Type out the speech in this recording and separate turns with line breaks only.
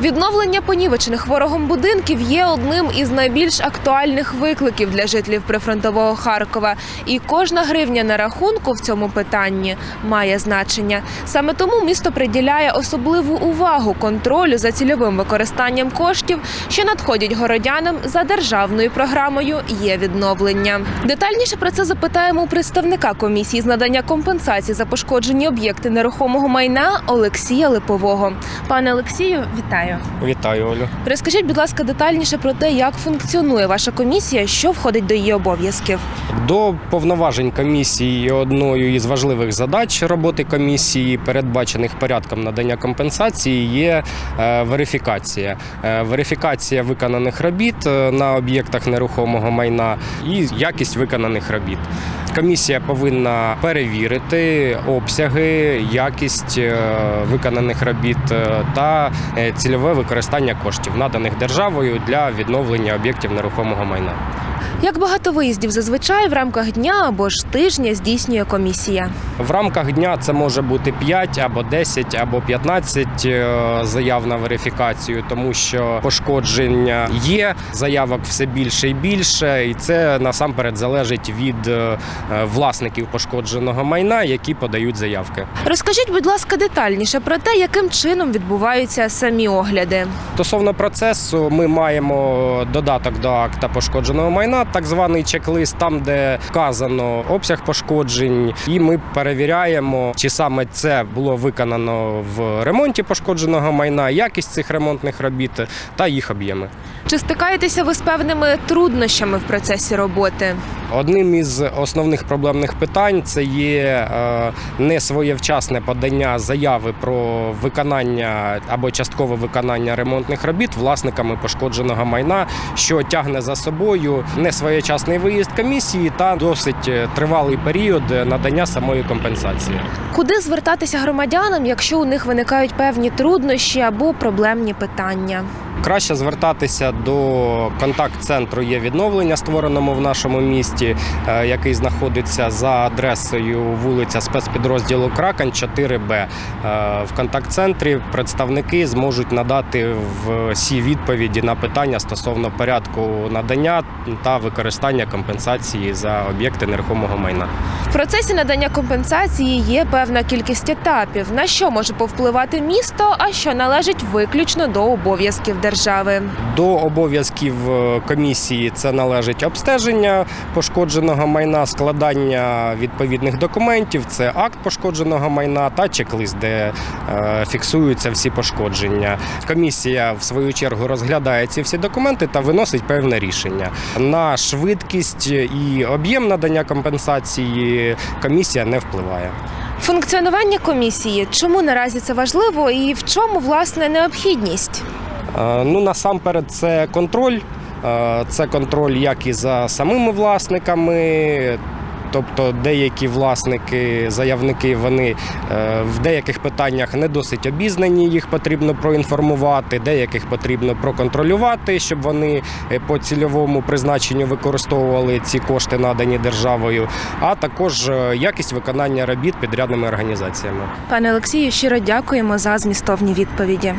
Відновлення понівечених ворогом будинків є одним із найбільш актуальних викликів для жителів прифронтового Харкова. І кожна гривня на рахунку в цьому питанні має значення. Саме тому місто приділяє особливу увагу контролю за цільовим використанням коштів, що надходять городянам за державною програмою є відновлення. Детальніше про це запитаємо у представника комісії з надання компенсації за пошкоджені об'єкти нерухомого майна Олексія Липового. Пане Олексію, вітаю.
Вітаю, Олю.
Розкажіть, будь ласка, детальніше про те, як функціонує ваша комісія, що входить до її обов'язків.
До повноважень комісії одною із важливих задач роботи комісії, передбачених порядком надання компенсації, є е, верифікація. Е, Верифікація виконаних робіт е, на об'єктах нерухомого майна і якість виконаних робіт. Комісія повинна перевірити обсяги, якість виконаних робіт та цільове використання коштів, наданих державою для відновлення об'єктів нерухомого майна.
Як багато виїздів зазвичай в рамках дня або ж тижня здійснює комісія?
В рамках дня це може бути 5 або 10 або 15 е, заяв на верифікацію, тому що пошкодження є, заявок все більше і більше, і це насамперед залежить від е, власників пошкодженого майна, які подають заявки.
Розкажіть, будь ласка, детальніше про те, яким чином відбуваються самі огляди.
Стосовно процесу, ми маємо додаток до акта пошкодженого майна, так званий чек-лист, там де вказано обсяг пошкоджень, і ми перевіряємо, чи саме це було виконано в ремонті пошкодженого майна, якість цих ремонтних робіт та їх об'єми.
Чи стикаєтеся ви з певними труднощами в процесі роботи?
Одним із основних проблемних питань це є е, несвоєвчасне подання заяви про виконання або часткове виконання ремонтних робіт власниками пошкодженого майна, що тягне за собою несвоєчасний виїзд комісії та досить е, тривалий період надання самої компенсації.
Куди звертатися громадянам, якщо у них виникають певні труднощі або проблемні питання?
Краще звертатися до контакт-центру є відновлення, створеному в нашому місті, е, який знаходиться за адресою вулиця спецпідрозділу Кракань 4Б. Е, В контакт-центрі представники зможуть надати всі відповіді на питання стосовно порядку надання та використання компенсації за об'єкти нерухомого майна.
В процесі надання компенсації є певна кількість етапів, на що може повпливати місто, а що належить виключно до обов'язків держави.
До обов'язків е, комісії це належить обстеження пошкодженого майна, складання відповідних документів, це акт пошкодженого майна та чек-лист, де е, фіксуються всі пошкодження. Комісія в свою чергу розглядає ці всі документи та виносить певне рішення. На швидкість і об'єм надання компенсації комісія не впливає.
Функціонування комісії чому наразі це важливо і в чому власне необхідність?
Е, Ну, насамперед, це контроль. Е, Це контроль як і за самими власниками. Тобто деякі власники, заявники, вони е, в деяких питаннях не досить обізнані, їх потрібно проінформувати, деяких потрібно проконтролювати, щоб вони по цільовому призначенню використовували ці кошти, надані державою, а також якість виконання робіт підрядними організаціями.
Пане Олексію, щиро дякуємо за змістовні відповіді.